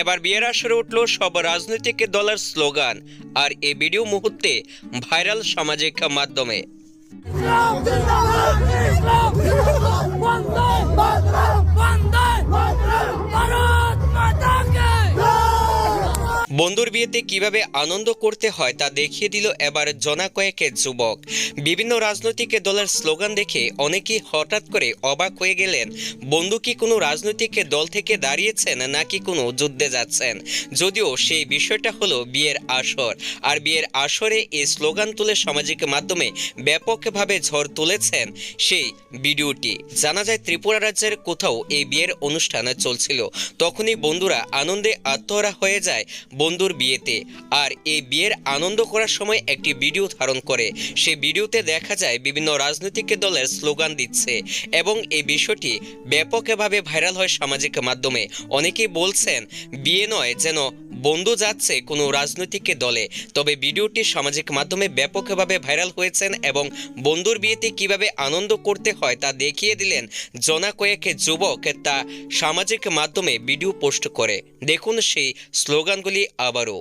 এবার বিয়ের আসরে উঠল সব রাজনৈতিক দলের স্লোগান, আর এ ভিডিও মুহূর্তে ভাইরাল সামাজিক মাধ্যমে। বন্ধুর বিয়েতে কীভাবে আনন্দ করতে হয় তা দেখিয়ে দিল এবার জনা কয়েকের যুবক। বিভিন্ন রাজনৈতিক দলের স্লোগান দেখে অনেকেই হঠাৎ করে অবাক হয়ে গেলেন, বন্ধু কি কোনো রাজনৈতিক দল থেকে দাঁড়িয়েছেন নাকি কোনো যুদ্ধে যাচ্ছেন? যদিও সেই বিষয়টা হলো বিয়ের আসর, আর বিয়ের আসরে এই স্লোগান তুলে সামাজিক মাধ্যমে ব্যাপকভাবে ঝড় তুলেছেন সেই ভিডিওটি। জানা যায়, ত্রিপুরা রাজ্যের কোথাও এই বিয়ের অনুষ্ঠান চলছিল। তখনই বন্ধুরা আনন্দে আত্মহারা হয়ে যায় বন্ধুর বিয়েতে। আর এই বিয়ের আনন্দ করার সময় একটি ভিডিও ধারণ করে। সে ভিডিওতে দেখা যায় বিভিন্ন রাজনৈতিক দলের স্লোগান দিচ্ছে এবং এই বিষয়টি ব্যাপকভাবে ভাইরাল হয় সামাজিক মাধ্যমে। অনেকেই বলছেন, বিয়ে নয় যেন বন্ধু যাচ্ছে কোনো রাজনৈতিক দলে। তবে ভিডিওটি সামাজিক মাধ্যমে ব্যাপকভাবে ভাইরাল হয়েছেন এবং বন্ধুর বিয়েতে কীভাবে আনন্দ করতে হয় তা দেখিয়ে দিলেন জনা কয়েক যুবক তা সামাজিক মাধ্যমে ভিডিও পোস্ট করে। দেখুন সেই স্লোগানগুলি আবারও।